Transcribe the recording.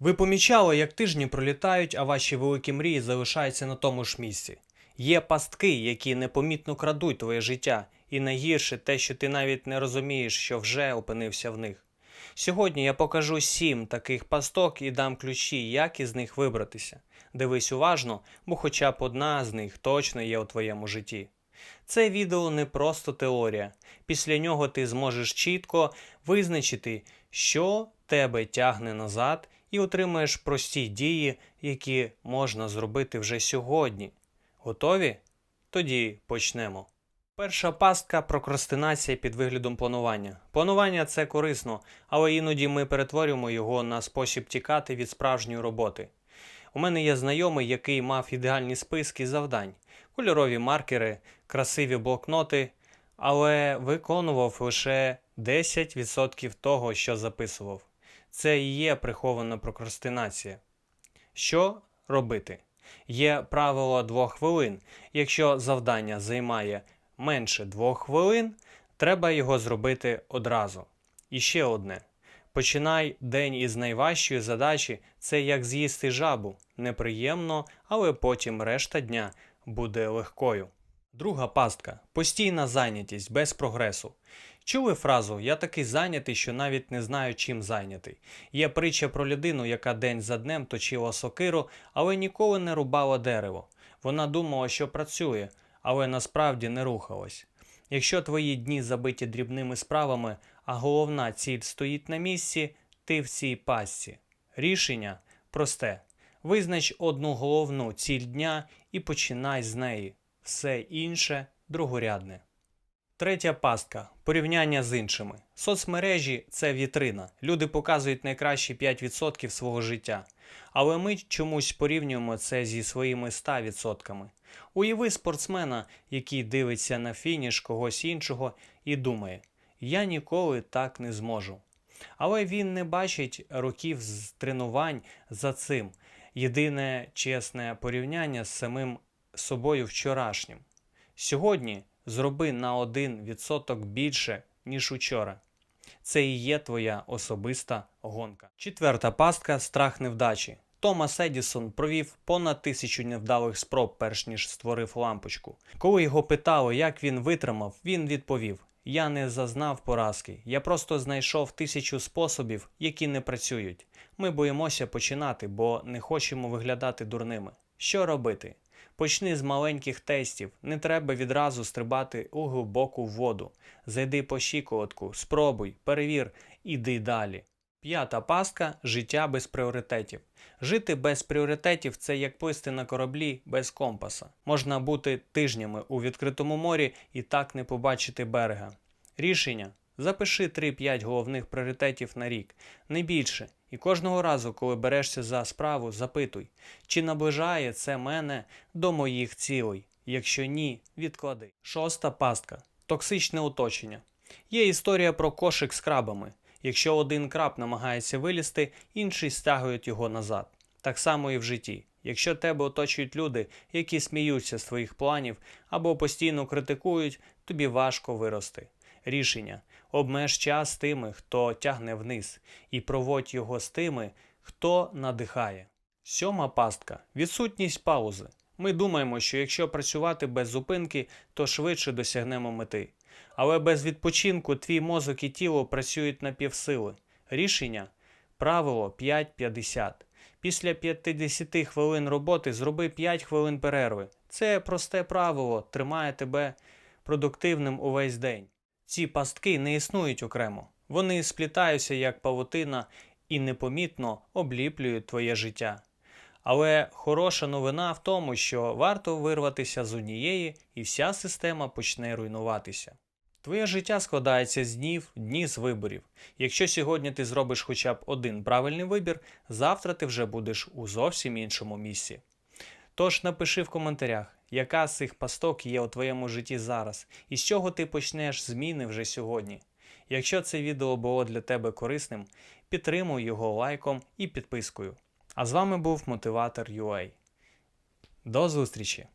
Ви помічали, як тижні пролітають, а ваші великі мрії залишаються на тому ж місці. Є пастки, які непомітно крадуть твоє життя, і найгірше те, що ти навіть не розумієш, що вже опинився в них. Сьогодні я покажу сім таких пасток і дам ключі, як із них вибратися. Дивись уважно, бо хоча б одна з них точно є у твоєму житті. Це відео не просто теорія. Після нього ти зможеш чітко визначити, що тебе тягне назад, і отримаєш прості дії, які можна зробити вже сьогодні. Готові? Тоді почнемо. Перша пастка прокрастинація під виглядом планування. Планування це корисно, але іноді ми перетворюємо його на спосіб тікати від справжньої роботи. У мене є знайомий, який мав ідеальні списки завдань, кольорові маркери, красиві блокноти, але виконував лише 10% того, що записував. Це і є прихована прокрастинація. Що робити? Є правило двох хвилин. Якщо завдання займає менше двох хвилин, треба його зробити одразу. І ще одне. Починай день із найважчої задачі це як з'їсти жабу. Неприємно, але потім решта дня буде легкою. Друга пастка постійна зайнятість без прогресу. Чули фразу Я такий зайнятий, що навіть не знаю, чим зайнятий. Є притча про людину, яка день за днем точила сокиру, але ніколи не рубала дерево. Вона думала, що працює, але насправді не рухалась. Якщо твої дні забиті дрібними справами, а головна ціль стоїть на місці, ти в цій пастці. Рішення просте. Визнач одну головну ціль дня і починай з неї. Все інше другорядне. Третя пастка порівняння з іншими. Соцмережі це вітрина. Люди показують найкращі 5% свого життя. Але ми чомусь порівнюємо це зі своїми 100%. Уяви спортсмена, який дивиться на фініш когось іншого і думає: я ніколи так не зможу. Але він не бачить років з тренувань за цим. Єдине чесне порівняння з самим собою вчорашнім. Сьогодні зроби на 1% більше, ніж учора. Це і є твоя особиста гонка. Четверта пастка страх невдачі. Томас Едісон провів понад тисячу невдалих спроб, перш ніж створив лампочку. Коли його питали, як він витримав, він відповів: Я не зазнав поразки, я просто знайшов тисячу способів, які не працюють. Ми боїмося починати, бо не хочемо виглядати дурними. Що робити? Почни з маленьких тестів, не треба відразу стрибати у глибоку воду. Зайди по щиколотку, спробуй, перевір, іди далі. П'ята пастка життя без пріоритетів. Жити без пріоритетів це як плисти на кораблі без компаса. Можна бути тижнями у відкритому морі і так не побачити берега. Рішення запиши 3-5 головних пріоритетів на рік, не більше. І кожного разу, коли берешся за справу, запитуй, чи наближає це мене до моїх цілей. Якщо ні, відклади. Шоста пастка токсичне оточення. Є історія про кошик з крабами. Якщо один краб намагається вилізти, інший стягують його назад. Так само і в житті. Якщо тебе оточують люди, які сміються з твоїх планів або постійно критикують, тобі важко вирости. Рішення обмеж час тими, хто тягне вниз, і проводь його з тими, хто надихає. Сьома пастка відсутність паузи. Ми думаємо, що якщо працювати без зупинки, то швидше досягнемо мети. Але без відпочинку твій мозок і тіло працюють на півсили. Рішення правило 5-50. Після 50 хвилин роботи зроби 5 хвилин перерви. Це просте правило тримає тебе продуктивним увесь день. Ці пастки не існують окремо. Вони сплітаються як павутина і непомітно обліплюють твоє життя. Але хороша новина в тому, що варто вирватися з однієї, і вся система почне руйнуватися. Твоє життя складається з днів, дні з виборів. Якщо сьогодні ти зробиш хоча б один правильний вибір, завтра ти вже будеш у зовсім іншому місці. Тож напиши в коментарях, яка з цих пасток є у твоєму житті зараз, і з чого ти почнеш зміни вже сьогодні. Якщо це відео було для тебе корисним, підтримуй його лайком і підпискою. А з вами був мотиватор UA. До зустрічі!